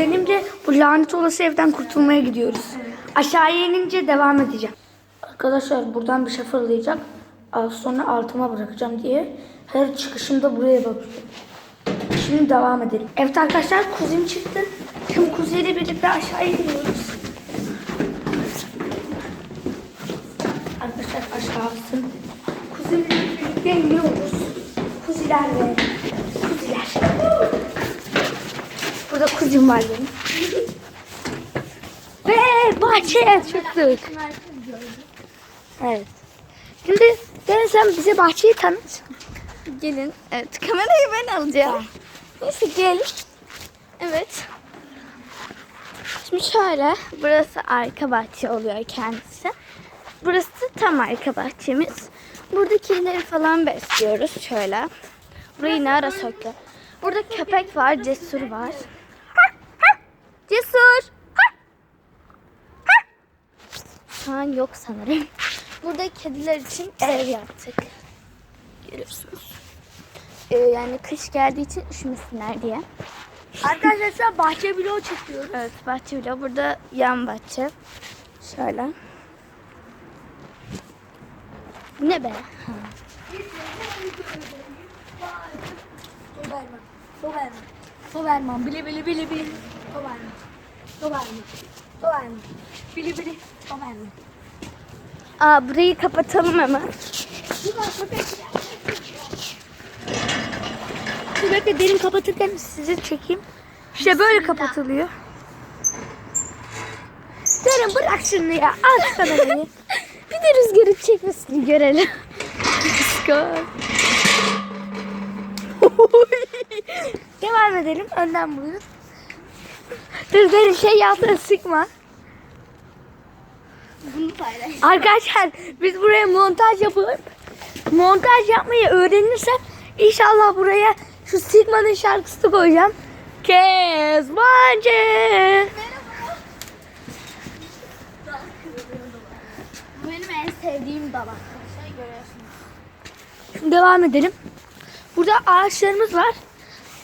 kuzenimle bu lanet olası evden kurtulmaya gidiyoruz. Aşağıya inince devam edeceğim. Arkadaşlar buradan bir şey fırlayacak. Sonra altıma bırakacağım diye her çıkışımda buraya bakıyorum. Şimdi devam edelim. Evet arkadaşlar kuzim çıktı. Şimdi kuzeyle birlikte aşağıya iniyoruz. Arkadaşlar aşağısın. Kuzimle birlikte iniyoruz. Kuziler kuziler. Burada kuzim var benim. ve bahçeye çıktık. Evet. Şimdi Deren sen bize bahçeyi tanıt. Gelin. Evet kamerayı ben alacağım. Neyse gel. Evet. Şimdi şöyle. Burası arka bahçe oluyor kendisi. Burası tam arka bahçemiz. Burada kedileri falan besliyoruz şöyle. Burayı ne ara söktü. Burada köpek var, cesur var. Cesur. Şu an yok sanırım. Burada kediler için ev yaptık. Görüyorsunuz. Ee, yani kış geldiği için üşümesinler diye. Arkadaşlar şu an bahçe bloğu çekiyoruz. Evet bahçe bile burada yan bahçe. Şöyle. Bu ne be? Ha. Doberman. Doberman. Doberman. Bili bili bili bili. Doberman. Doberman. Doberman. Bili bili. Doberman. Aa burayı kapatalım hemen. Dur bekle derin kapatırken sizi çekeyim. İşte böyle kapatılıyor. Derin bırak şunu ya. Al kamerayı. Bir de rüzgarı çekmesini görelim. Rüzgar. Devam edelim. Önden buyur. Dur derin şey yaptın sıkma. Bunu paylaş. Arkadaşlar biz buraya montaj yapıp montaj yapmayı öğrenirsek inşallah buraya şu Sigma'nın şarkısını koyacağım. Kezbancı. Bu benim en sevdiğim dal arkadaşlar görüyorsunuz. Şimdi devam edelim. Burada ağaçlarımız var.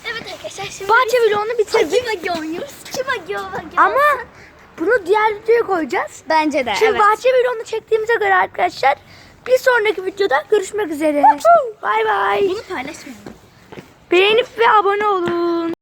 Evet arkadaşlar şimdi Bahçe vlogunu bitirdik. Kim oynuyoruz? Kim oynuyor? Ama bunu diğer videoya koyacağız. bence de Şimdi evet. bahçe vlogunu çektiğimize göre arkadaşlar bir sonraki videoda görüşmek üzere. Bay bay. Bunu paylaşmayalım. Beğenip ve abone olun.